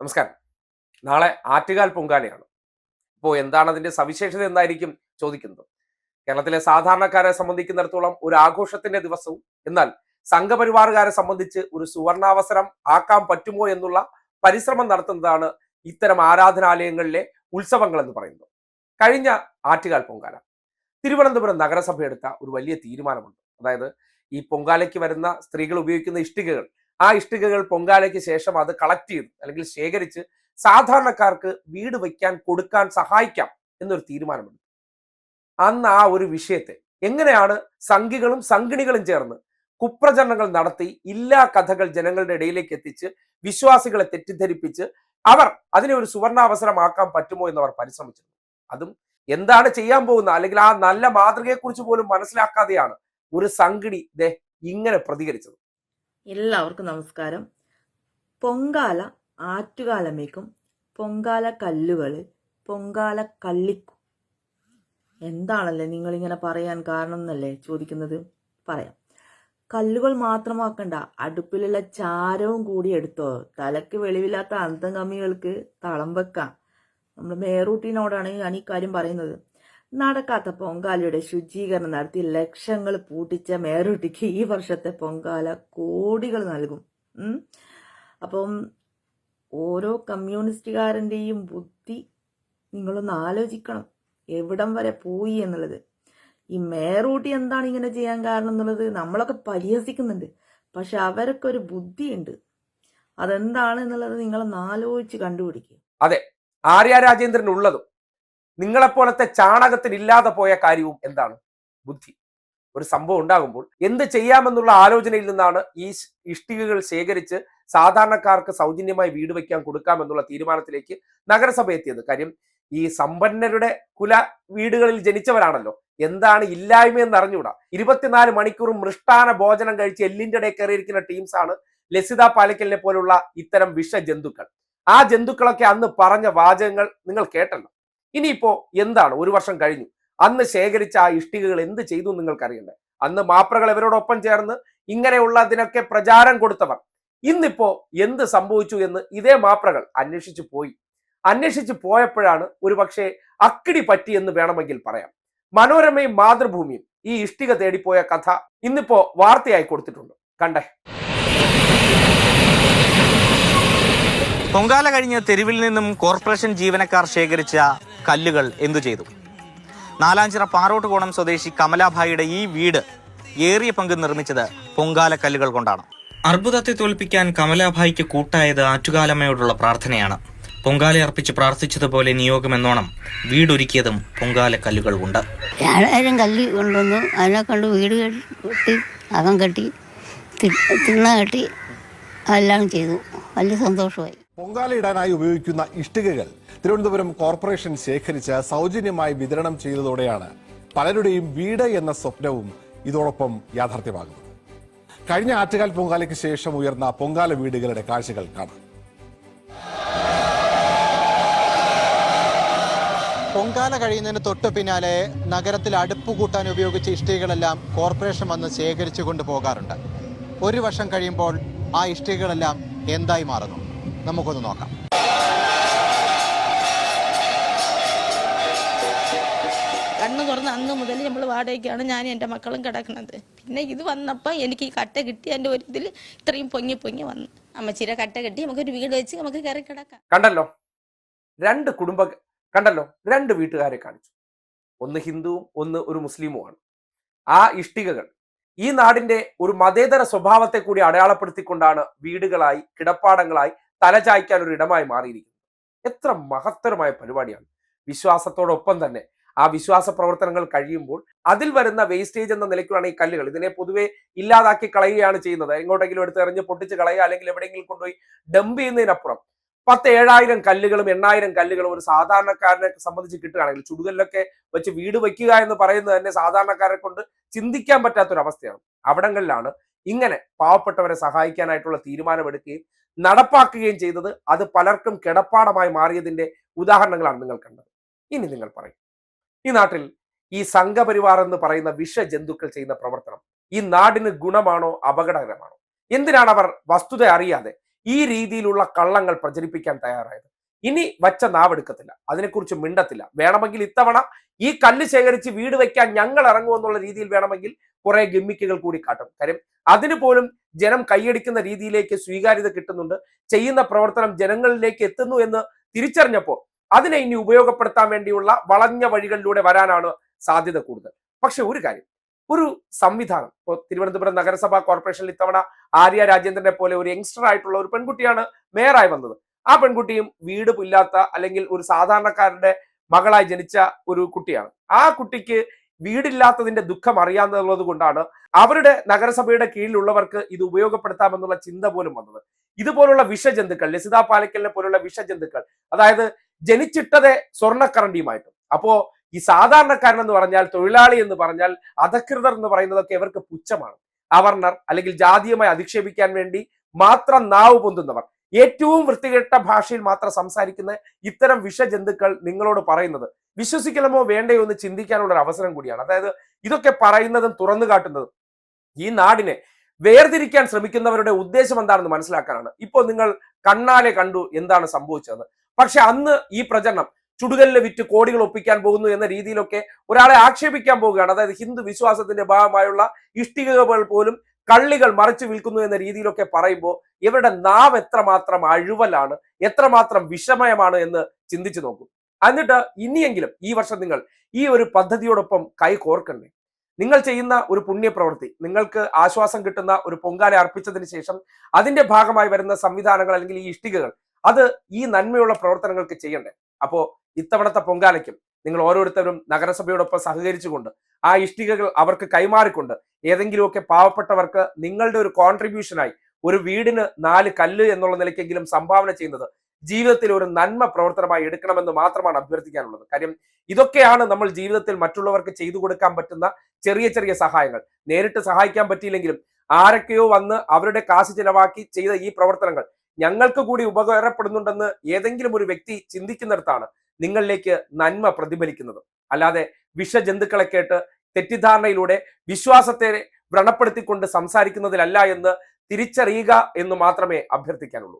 നമസ്കാരം. നാളെ ആറ്റുകാൽ പൊങ്കാലയാണ്. അപ്പോൾ എന്താണ് അതിന്റെ സവിശേഷത എന്തായിരിക്കും ചോദിക്കുന്നത് കേരളത്തിലെ സാധാരണക്കാരെ സംബന്ധിക്കുന്നിടത്തോളം ഒരു ആഘോഷത്തിന്റെ ദിവസവും എന്നാൽ സംഘപരിവാറുകാരെ സംബന്ധിച്ച് ഒരു സുവർണാവസരം ആക്കാൻ പറ്റുമോ എന്നുള്ള പരിശ്രമം നടത്തുന്നതാണ് ഇത്തരം ആരാധനാലയങ്ങളിലെ ഉത്സവങ്ങൾ എന്ന് പറയുന്നത്. കഴിഞ്ഞ ആറ്റുകാൽ പൊങ്കാല. തിരുവനന്തപുരം നഗരസഭ എടുത്ത ഒരു വലിയ തീരുമാനമുണ്ട്. അതായത് ഈ പൊങ്കാലയ്ക്ക് വരുന്ന സ്ത്രീകൾ ഉപയോഗിക്കുന്ന ഇഷ്ടികകൾ ആ ഇഷ്ടികകൾ പൊങ്കാലയ്ക്ക് ശേഷം അത് കളക്ട് ചെയ്ത് അല്ലെങ്കിൽ ശേഖരിച്ച് സാധാരണക്കാർക്ക് വീട് വയ്ക്കാൻ കൊടുക്കാൻ സഹായിക്കാം എന്നൊരു തീരുമാനമുണ്ട് അന്ന് ആ ഒരു വിഷയത്തെ എങ്ങനെയാണ് സംഘികളും സംഘിണികളും ചേർന്ന് കുപ്രചരണങ്ങൾ നടത്തി ഇല്ലാ കഥകൾ ജനങ്ങളുടെ ഇടയിലേക്ക് എത്തിച്ച് വിശ്വാസികളെ തെറ്റിദ്ധരിപ്പിച്ച് അവർ അതിനെ ഒരു സുവർണാവസരമാക്കാൻ പറ്റുമോ എന്ന് അവർ പരിശ്രമിച്ചിരുന്നു. അതും എന്താണ് ചെയ്യാൻ പോകുന്ന അല്ലെങ്കിൽ ആ നല്ല മാതൃകയെക്കുറിച്ച് പോലും മനസ്സിലാക്കാതെയാണ് ഒരു സംഘിണി ദേ ഇങ്ങനെ പ്രതികരിച്ചത്. എല്ലാവർക്കും നമസ്കാരം. പൊങ്കാല ആറ്റുകാലമേക്കും പൊങ്കാല കല്ലുകൾ പൊങ്കാല കള്ളിക്കും. എന്താണല്ലേ നിങ്ങളിങ്ങനെ പറയാൻ കാരണം എന്നല്ലേ ചോദിക്കുന്നത്? പറയാം. കല്ലുകൾ മാത്രമാക്കണ്ട അടുപ്പിലുള്ള ചാരവും കൂടി എടുത്തോ. തലക്ക് വെളിവില്ലാത്ത അന്തം കമ്മികൾക്ക് തളം വെക്കാം. നമ്മൾ മേറൂട്ടിനോടാണ് ഞാൻ ഈ കാര്യം പറയുന്നത്. നടക്കാത്ത പൊങ്കാലയുടെ ശുചീകരണം നടത്തി ലക്ഷങ്ങൾ പൂട്ടിച്ച മേറൂട്ടിക്ക് ഈ വർഷത്തെ പൊങ്കാല കോടികൾ നൽകും. അപ്പം ഓരോ കമ്മ്യൂണിസ്റ്റുകാരന്റെയും ബുദ്ധി നിങ്ങളൊന്ന് ആലോചിക്കണം. എവിടം വരെ പോയി എന്നുള്ളത്. ഈ മേറൂട്ടി എന്താണ് ഇങ്ങനെ ചെയ്യാൻ കാരണം എന്നുള്ളത് നമ്മളൊക്കെ പരിഹസിക്കുന്നുണ്ട്. പക്ഷെ അവരൊക്കെ ഒരു ബുദ്ധിയുണ്ട്. അതെന്താണ് എന്നുള്ളത് നിങ്ങളൊന്ന് ആലോചിച്ച് കണ്ടുപിടിക്കുക അതെ ആര്യ രാജേന്ദ്രൻ ഉള്ളതും നിങ്ങളെപ്പോലത്തെ ചാണകത്തിന് ഇല്ലാതെ പോയ കാര്യവും എന്താണ്? ബുദ്ധി. ഒരു സംഭവം ഉണ്ടാകുമ്പോൾ എന്ത് ചെയ്യാമെന്നുള്ള ആലോചനയിൽ നിന്നാണ് ഈ ഇഷ്ടികകൾ ശേഖരിച്ച് സാധാരണക്കാർക്ക് സൗജന്യമായി വീട് വയ്ക്കാൻ കൊടുക്കാമെന്നുള്ള തീരുമാനത്തിലേക്ക് നഗരസഭ എത്തിയത്. കാര്യം ഈ സമ്പന്നരുടെ കുല വീടുകളിൽ ജനിച്ചവരാണല്ലോ. എന്താണ് ഇല്ലായ്മ എന്ന് അറിഞ്ഞുകൂടാ. ഇരുപത്തിനാല് മണിക്കൂറും മൃഷ്ടാന ഭോജനം കഴിച്ച് എല്ലിന്റെ ഇടയിൽ കയറിയിരിക്കുന്ന ടീംസാണ് ലസിത പാലക്കലിനെ പോലുള്ള ഇത്തരം വിഷ ജന്തുക്കൾ ആ ജന്തുക്കളൊക്കെ അന്ന് പറഞ്ഞ വാചകങ്ങൾ നിങ്ങൾ കേട്ടല്ലോ. ഇനിയിപ്പോ എന്താണ്? ഒരു വർഷം കഴിഞ്ഞു. അന്ന് ശേഖരിച്ച ആ ഇഷ്ടികകൾ എന്ത് ചെയ്തു എന്ന് നിങ്ങൾക്കറിയണ്ടേ? അന്ന് മാപ്രകൾ ഇവരോടൊപ്പം ചേർന്ന് ഇങ്ങനെയുള്ളതിനൊക്കെ പ്രചാരം കൊടുത്തവർ. ഇന്നിപ്പോ എന്ത് സംഭവിച്ചു എന്ന് ഇതേ മാപ്രകൾ അന്വേഷിച്ചു പോയി. അന്വേഷിച്ചു പോയപ്പോഴാണ് ഒരു പക്ഷേ അക്കിടി പറ്റി എന്ന് വേണമെങ്കിൽ പറയാം. മനോരമയും മാതൃഭൂമിയും ഈ ഇഷ്ടിക തേടിപ്പോയ കഥ ഇന്നിപ്പോ വാർത്തയായി കൊടുത്തിട്ടുണ്ട്. കണ്ടേ. പൊങ്കാല കഴിഞ്ഞ തെരുവിൽ നിന്നും കോർപ്പറേഷൻ ജീവനക്കാർ ശേഖരിച്ച കല്ലുകൾ എന്തു ചെയ്തു? നാലാഞ്ചിറ പാറോട്ടുകോണം സ്വദേശി കമലാഭായിയുടെ ഈ വീട് ഏറിയ പങ്ക് നിർമ്മിച്ചത് പൊങ്കാല കല്ലുകൾ കൊണ്ടാണ്. അർബുദത്തെ തോൽപ്പിക്കാൻ കമലാഭായിക്ക് കൂട്ടായത് ആറ്റുകാലമ്മയോടുള്ള പ്രാർത്ഥനയാണ്. പൊങ്കാല അർപ്പിച്ച് പ്രാർത്ഥിച്ചതുപോലെ നിയോഗമെന്നോണം വീടൊരുക്കിയതും പൊങ്കാല കല്ലുകൾ കൊണ്ട് ഏഴായിരം കല്ല് കൊണ്ടുവന്നു. അതിനെ കൊണ്ട് വീട് കെട്ടി അകം കെട്ടി തിണ്ണ കെട്ടി എല്ലാം ചെയ്തു. വലിയ സന്തോഷമായി. പൊങ്കാലയിടാനായി ഉപയോഗിക്കുന്ന ഇഷ്ടികകൾ തിരുവനന്തപുരം കോർപ്പറേഷൻ ശേഖരിച്ച് സൗജന്യമായി വിതരണം ചെയ്തതോടെയാണ് പലരുടെയും വീട് എന്ന സ്വപ്നവും ഇതോടൊപ്പം യാഥാർത്ഥ്യമാകുന്നത്. കഴിഞ്ഞ ആറ്റുകാൽ പൊങ്കാലയ്ക്ക് ശേഷം ഉയർന്ന പൊങ്കാല വീടുകളുടെ കാഴ്ചകൾ കാണാം. പൊങ്കാല കഴിയുന്നതിന് തൊട്ടു പിന്നാലെ നഗരത്തിൽ അടുപ്പ് കൂട്ടാൻ ഉപയോഗിച്ച ഇഷ്ടികളെല്ലാം കോർപ്പറേഷൻ വന്ന് ശേഖരിച്ചു കൊണ്ടുപോകാറുണ്ട് ഒരു വർഷം കഴിയുമ്പോൾ ആ ഇഷ്ടികളെല്ലാം എന്തായി മാറുന്നു? നമുക്കൊന്ന് നോക്കാം. തുറന്ന് അന്ന് മുതൽ നമ്മൾ വാടകയ്ക്കാണ് ഞാൻ എന്റെ മക്കളും കിടക്കുന്നത്. പിന്നെ ഇത് വന്നപ്പോൾ എനിക്ക് ഈ കട്ട കിട്ടി എന്റെ ഒരു ഇതിൽ ഇത്രയും പൊങ്ങി പൊങ്ങി വന്നു. അമ്മച്ചിരെ കട്ട കെട്ടി നമുക്കൊരു വീട് വെച്ച് നമുക്ക് കയറി കിടക്കാം. കണ്ടല്ലോ? രണ്ട് കുടുംബ കണ്ടല്ലോ? രണ്ട് വീട്ടുകാരെ കാണിച്ചു. ഒന്ന് ഹിന്ദുവും ഒന്ന് ഒരു മുസ്ലിമുമാണ്. ആ ഇഷ്ടികകൾ ഈ നാടിന്റെ ഒരു മതേതര സ്വഭാവത്തെ കൂടി അടയാളപ്പെടുത്തിക്കൊണ്ടാണ് വീടുകളായി കിടപ്പാടങ്ങളായി തലചായ്ക്കാൻ ഒരു ഇടമായി മാറിയിരിക്കുന്നത്. എത്ര മഹത്തരമായ പരിപാടിയാണ്. വിശ്വാസത്തോടൊപ്പം തന്നെ ആ വിശ്വാസ പ്രവർത്തനങ്ങൾ കഴിയുമ്പോൾ അതിൽ വരുന്ന വേസ്റ്റേജ് എന്ന നിലയ്ക്കുള്ള ഈ കല്ലുകൾ. ഇതിനെ പൊതുവെ ഇല്ലാതാക്കി കളയുകയാണ് ചെയ്യുന്നത്. എങ്ങോട്ടെങ്കിലും എടുത്ത് എറിഞ്ഞ് പൊട്ടിച്ച് കളയുക അല്ലെങ്കിൽ എവിടെയെങ്കിലും കൊണ്ടുപോയി ഡംപ് ചെയ്യുന്നതിനപ്പുറം പത്ത് ഏഴായിരം കല്ലുകളും എണ്ണായിരം കല്ലുകളും ഒരു സാധാരണക്കാരനെ സംബന്ധിച്ച് കിട്ടുകയാണെങ്കിൽ ചുടുകല്ലൊക്കെ വെച്ച് വീട് വയ്ക്കുക എന്ന് പറയുന്നത് തന്നെ സാധാരണക്കാരെ കൊണ്ട് ചിന്തിക്കാൻ പറ്റാത്തൊരു അവസ്ഥയാണ് അവിടങ്ങളിലാണ് ഇങ്ങനെ പാവപ്പെട്ടവരെ സഹായിക്കാനായിട്ടുള്ള തീരുമാനമെടുക്കുകയും നടപ്പാക്കുകയും ചെയ്തത് അത് പലർക്കും കിടപ്പാടമായി മാറിയതിന്റെ ഉദാഹരണങ്ങളാണ് നിങ്ങൾ കണ്ടത്. ഇനി നിങ്ങൾ പറയും. ഈ നാട്ടിൽ ഈ സംഘപരിവാർ എന്ന് പറയുന്ന വിഷ ജന്തുക്കൾ ചെയ്യുന്ന പ്രവർത്തനം ഈ നാടിന് ഗുണമാണോ അപകടകരമാണോ? എന്തിനാണ് അവർ വസ്തുത അറിയാതെ ഈ രീതിയിലുള്ള കള്ളങ്ങൾ പ്രചരിപ്പിക്കാൻ തയ്യാറായത്? ഇനി വച്ച നാവെടുക്കത്തില്ല അതിനെക്കുറിച്ച് മിണ്ടത്തില്ല. വേണമെങ്കിൽ ഇത്തവണ ഈ കല്ല് ശേഖരിച്ച് വീട് വെക്കാൻ ഞങ്ങൾ ഇറങ്ങുമെന്നുള്ള രീതിയിൽ വേണമെങ്കിൽ കുറെ ഗിമ്മിക്കുകൾ കൂടി കാട്ടും. കാര്യം അതിന് പോലും ജനം കൈയടിക്കുന്ന രീതിയിലേക്ക് സ്വീകാര്യത കിട്ടുന്നുണ്ട്. ചെയ്യുന്ന പ്രവർത്തനം ജനങ്ങളിലേക്ക് എത്തുന്നു എന്ന് തിരിച്ചറിഞ്ഞപ്പോൾ അതിനെ ഇനി ഉപയോഗപ്പെടുത്താൻ വേണ്ടിയുള്ള വളഞ്ഞ വഴികളിലൂടെ വരാനാണ് സാധ്യത കൂടുതൽ. പക്ഷെ ഒരു കാര്യം ഒരു സംവിധാനം ഇപ്പോൾ തിരുവനന്തപുരം നഗരസഭാ കോർപ്പറേഷനിൽ ഇത്തവണ ആര്യ രാജേന്ദ്രനെ പോലെ ഒരു യങ്സ്റ്റർ ആയിട്ടുള്ള ഒരു പെൺകുട്ടിയാണ് മേയറായി വന്നത്. ആ പെൺകുട്ടിയും വീട് ഇല്ലാത്ത അല്ലെങ്കിൽ ഒരു സാധാരണക്കാരന്റെ മകളായി ജനിച്ച ഒരു കുട്ടിയാണ്. ആ കുട്ടിക്ക് വീടില്ലാത്തതിന്റെ ദുഃഖം അറിയാമെന്നുള്ളത് കൊണ്ടാണ് അവരുടെ നഗരസഭയുടെ കീഴിലുള്ളവർക്ക് ഇത് ഉപയോഗപ്പെടുത്താമെന്നുള്ള ചിന്ത പോലും വന്നത്. ഇതുപോലുള്ള വിഷജന്തുക്കൾ ലസിത പാലക്കലിനെ പോലുള്ള വിഷജന്തുക്കൾ അതായത് ജനിച്ചിട്ടതെ സ്വർണക്കറണ്ടിയുമായിട്ടും. അപ്പോ ഈ സാധാരണക്കാരൻ എന്ന് പറഞ്ഞാൽ തൊഴിലാളി എന്ന് പറഞ്ഞാൽ അധകൃതർ എന്ന് പറയുന്നതൊക്കെ ഇവർക്ക് പുച്ഛമാണ്. അവർണർ അല്ലെങ്കിൽ ജാതീയമായി അധിക്ഷേപിക്കാൻ വേണ്ടി മാത്രം നാവ് പൊന്തുന്നവർ. ഏറ്റവും വൃത്തികെട്ട ഭാഷയിൽ മാത്രം സംസാരിക്കുന്ന ഇത്തരം വിഷജന്തുക്കൾ നിങ്ങളോട് പറയുന്നത് വിശ്വസിക്കണമോ വേണ്ടയോ എന്ന് ചിന്തിക്കാനുള്ള ഒരു അവസരം കൂടിയാണ്. അതായത് ഇതൊക്കെ പറയുന്നതും തുറന്നു കാട്ടുന്നതും ഈ നാടിനെ വേർതിരിക്കാൻ ശ്രമിക്കുന്നവരുടെ ഉദ്ദേശം എന്താണെന്ന് മനസ്സിലാക്കാനാണ്. ഇപ്പോൾ നിങ്ങൾ കണ്ണാലെ കണ്ടു എന്താണ് സംഭവിച്ചത് പക്ഷെ അന്ന് ഈ പ്രചരണം ചുടുകല്ല് വിറ്റ് കോടികൾ ഒപ്പിക്കാൻ പോകുന്നു എന്ന രീതിയിലൊക്കെ ഒരാളെ ആക്ഷേപിക്കാൻ പോവുകയാണ്. അതായത് ഹിന്ദു വിശ്വാസത്തിന്റെ ഭാഗമായുള്ള ഇഷ്ടികകൾ പോലും കള്ളികൾ മറിച്ചു വിൽക്കുന്നു എന്ന രീതിയിലൊക്കെ പറയുമ്പോൾ ഇവരുടെ നാവ് എത്രമാത്രം അഴുവലാണ് എത്രമാത്രം വിഷമയമാണ് എന്ന് ചിന്തിച്ചു നോക്കും. എന്നിട്ട് ഇനിയെങ്കിലും ഈ വർഷം നിങ്ങൾ ഈ ഒരു പദ്ധതിയോടൊപ്പം കൈ കോർക്കണ്ടേ? നിങ്ങൾ ചെയ്യുന്ന ഒരു പുണ്യപ്രവൃത്തി നിങ്ങൾക്ക് ആശ്വാസം കിട്ടുന്ന ഒരു പൊങ്കാല അർപ്പിച്ചതിന് ശേഷം അതിന്റെ ഭാഗമായി വരുന്ന സംവിധാനങ്ങൾ അല്ലെങ്കിൽ ഈ ഇഷ്ടികകൾ അത് ഈ നന്മയുള്ള പ്രവർത്തനങ്ങൾക്ക് ചെയ്യണ്ടേ? അപ്പോ ഇത്തവണത്തെ പൊങ്കാലയ്ക്കും നിങ്ങൾ ഓരോരുത്തരും നഗരസഭയോടൊപ്പം സഹകരിച്ചുകൊണ്ട് ആ ഇഷ്ടികകൾ അവർക്ക് കൈമാറിക്കൊണ്ട് ഏതെങ്കിലുമൊക്കെ പാവപ്പെട്ടവർക്ക് നിങ്ങളുടെ ഒരു കോൺട്രിബ്യൂഷനായി ഒരു വീടിന് നാല് കല്ല് എന്നുള്ള നിലയ്ക്കെങ്കിലും സംഭാവന ചെയ്യുന്നത് ജീവിതത്തിൽ ഒരു നന്മ പ്രവർത്തനമായി എടുക്കണമെന്ന് മാത്രമാണ് അഭ്യർത്ഥിക്കാനുള്ളത്. കാര്യം ഇതൊക്കെയാണ് നമ്മൾ ജീവിതത്തിൽ മറ്റുള്ളവർക്ക് ചെയ്തു കൊടുക്കാൻ പറ്റുന്ന ചെറിയ ചെറിയ സഹായങ്ങൾ. നേരിട്ട് സഹായിക്കാൻ പറ്റിയില്ലെങ്കിലും ആരൊക്കെയോ വന്ന് അവരുടെ കാശ് ചിലവാക്കി ചെയ്ത ഈ പ്രവർത്തനങ്ങൾ ഞങ്ങൾക്ക് കൂടി ഉപകാരപ്പെടുന്നുണ്ടെന്ന് ഏതെങ്കിലും ഒരു വ്യക്തി ചിന്തിക്കുന്നിടത്താണ് നിങ്ങളിലേക്ക് നന്മ പ്രതിഫലിക്കുന്നത്. അല്ലാതെ വിഷജന്തുക്കളെ കേട്ട് തെറ്റിദ്ധാരണയിലൂടെ വിശ്വാസത്തെ വ്രണപ്പെടുത്തിക്കൊണ്ട് സംസാരിക്കുന്നതിലല്ല എന്ന് തിരിച്ചറിയുക എന്ന് മാത്രമേ അഭ്യർത്ഥിക്കാനുള്ളൂ.